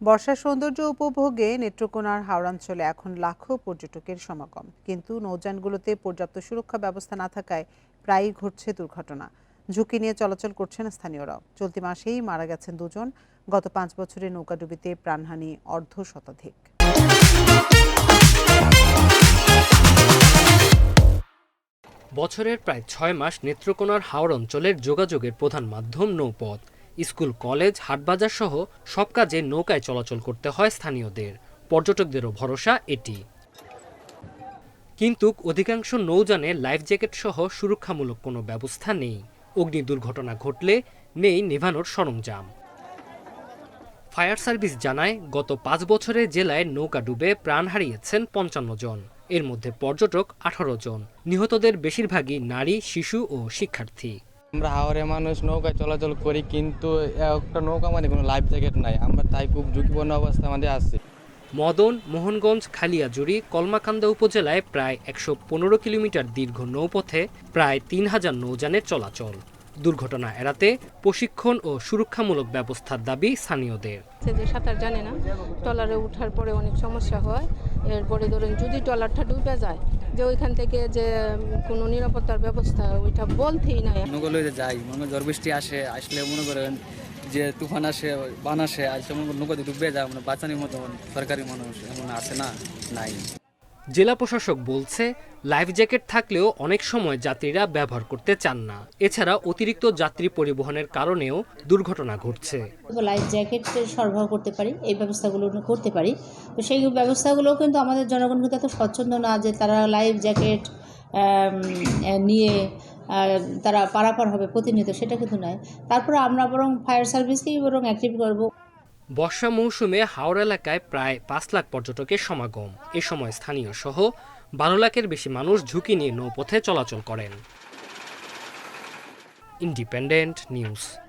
বর্ষার সৌন্দর্য উপভোগে নেত্রকোনার হাওড়াঞ্চলে এখন লাখো পর্যটকের সমাগম। কিন্তু নৌযানগুলোতে পর্যাপ্ত সুরক্ষা ব্যবস্থা না থাকায় প্রায়ই ঘটছে দুর্ঘটনা। ঝুঁকি নিয়ে চলাচল করছেন স্থানীয়রাও। চলতি মাসেই মারা গেছেন দুজন। গত পাঁচ বছরে নৌকাডুবিতে প্রাণহানি অর্ধ শতাধিক। বছরের প্রায় ছয় মাস নেত্রকোনার হাওড় অঞ্চলের যোগাযোগের প্রধান মাধ্যম নৌপথ। স্কুল, কলেজ, হাটবাজার সহ সব কাজে নৌকায় চলাচল করতে হয় স্থানীয়দের। পর্যটকদেরও ভরসা এটি। কিন্তু অধিকাংশ নৌযানে লাইফ জ্যাকেট সহ সুরক্ষামূলক কোনো ব্যবস্থা নেই। অগ্নি দুর্ঘটনা ঘটলে নেই নেভানোর সরঞ্জাম। ফায়ার সার্ভিস জানায়, গত পাঁচ বছরে জেলায় নৌকা ডুবে প্রাণ হারিয়েছেন পঞ্চান্ন জন। এর মধ্যে পর্যটক আঠারো জন। নিহতদের বেশিরভাগই নারী, শিশু ও শিক্ষার্থী। আমরা হাওড়ে মানুষ নৌকায় চলাচল করি কিন্তু একটা নৌকা মানে কোনো লাইফ জ্যাকেট নাই। আমরা তাই খুব ঝুঁকিপূর্ণ অবস্থা আমাদের আছি। মদন মোহনগঞ্জ খালিয়াজুড়ি কলমাকান্দা উপজেলায় প্রায় একশো পনেরো কিলোমিটার দীর্ঘ নৌপথে প্রায় তিন হাজার নৌযানের চলাচল। দুর্ঘটনা এড়াতে প্রশিক্ষণ ও সুরক্ষামূলক ব্যবস্থার দাবি স্থানীয়দের। যে সাঁতার জানে না ট্রলারে ওঠার পরে অনেক সমস্যা হয়। এরপরে ধরেন যদি ট্রলারটা ডুবে যায়, যে ওইখান থেকে যে কোনো নিরাপত্তার ব্যবস্থা, ওইটা বলতেই নাই। নৌকা যে যাই, মনে ঝড় বৃষ্টি আসে, আসলে মনে করেন যে তুফান আসে, বান আসে, আসলে মনে নৌকাতে ডুবে যায় মানে বাঁচানোর মতো সরকারি মানুষ এমন আসে না, নাই। জেলা প্রশাসক বলছে, লাইফ জ্যাকেট থাকলেও অনেক সময় যাত্রীরা ব্যবহার করতে চান না। এছাড়া অতিরিক্ত যাত্রী পরিবহনের কারণেও দুর্ঘটনা ঘটছে। লাইফ জ্যাকেট সরবরাহ করতে পারি, এই ব্যবস্থাগুলো করতে পারি। তো সেই ব্যবস্থাগুলো কিন্তু আমাদের জনগণ কিন্তু এত স্বচ্ছন্দ না যে তারা লাইফ জ্যাকেট নিয়ে তারা পারাপার হবে প্রতিনিয়ত, সেটা কিন্তু নয়। তারপরে আমরা বরং ফায়ার সার্ভিসকেই বরং অ্যাক্টিভ করব। বর্ষা মৌসুমে হাওড় এলাকায় প্রায় পাঁচ লাখ পর্যটকের সমাগম। এ সময় স্থানীয় সহ বারো লাখের বেশি মানুষ ঝুঁকি নিয়ে নৌপথে চলাচল করেন। Independent news.